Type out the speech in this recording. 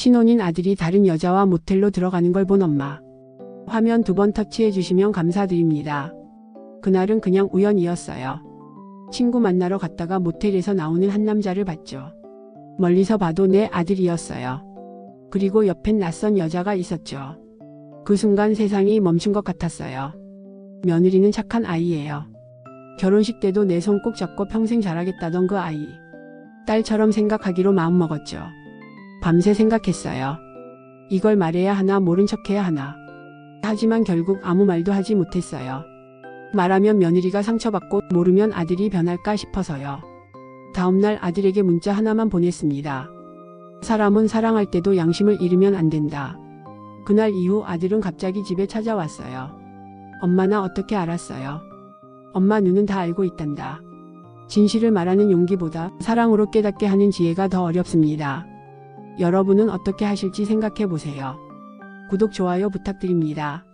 신혼인 아들이 다른 여자와 모텔로 들어가는 걸 본 엄마. 화면 두 번 터치해 주시면 감사드립니다. 그날은 그냥 우연이었어요. 친구 만나러 갔다가 모텔에서 나오는 한 남자를 봤죠. 멀리서 봐도 내 아들이었어요. 그리고 옆엔 낯선 여자가 있었죠. 그 순간 세상이 멈춘 것 같았어요. 며느리는 착한 아이예요. 결혼식 때도 내 손 꼭 잡고 평생 잘하겠다던 그 아이. 딸처럼 생각하기로 마음먹었죠. 밤새 생각했어요. 이걸 말해야 하나 모른 척해야 하나. 하지만 결국 아무 말도 하지 못했어요. 말하면 며느리가 상처받고 모르면 아들이 변할까 싶어서요. 다음날 아들에게 문자 하나만 보냈습니다. 사람은 사랑할 때도 양심을 잃으면 안 된다. 그날 이후 아들은 갑자기 집에 찾아왔어요. 엄마 나 어떻게 알았어요? 엄마 눈은 다 알고 있단다. 진실을 말하는 용기보다 사랑으로 깨닫게 하는 지혜가 더 어렵습니다. 여러분은 어떻게 하실지 생각해 보세요. 구독, 좋아요 부탁드립니다.